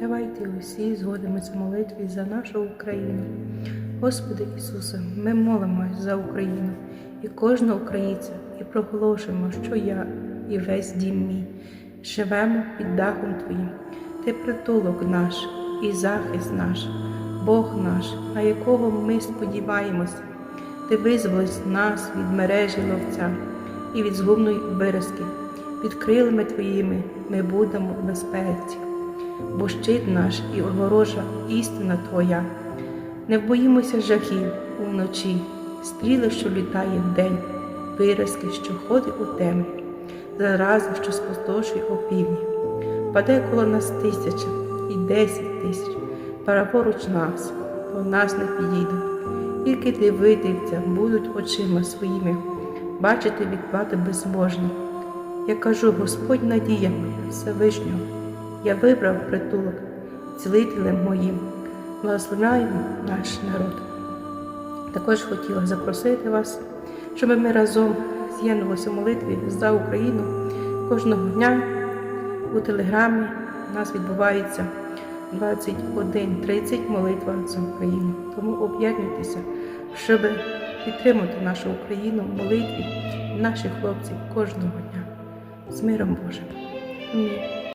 Давайте усі згодимося в молитві за нашу Україну. Господи Ісусе, ми молимось за Україну і кожного українця, і проголошуємо, що я і весь дім мій живемо під дахом Твоїм. Ти притулок наш і захист наш, Бог наш, на якого ми сподіваємося. Ти визволиш нас від мережі ловця і від згубної виразки. Під крилами Твоїми ми будемо в безпеці, бо щит наш і огорожа істина Твоя. Не боїмося жахів уночі, стріли, що літає вдень, виразки, що ходить у темрі, зарази, що спустошує опівдні. Паде коло нас тисяча і десять тисяч, праворуч нас, до нас не підійдуть. Тільки дивитися будуть очима своїми, бачити відплати безможні. Я кажу, Господь надія Всевишнього, я вибрав притулок цілителем моїм, благословляємо наш народ. Також хотіла запросити вас, щоб ми разом з'єднувалися в молитві за Україну кожного дня у телеграмі. У нас відбувається 21.30 молитва за Україну. Тому об'єднуйтеся, щоб підтримати нашу Україну в молитві наших хлопців кожного дня. З миром Божим. Амінь.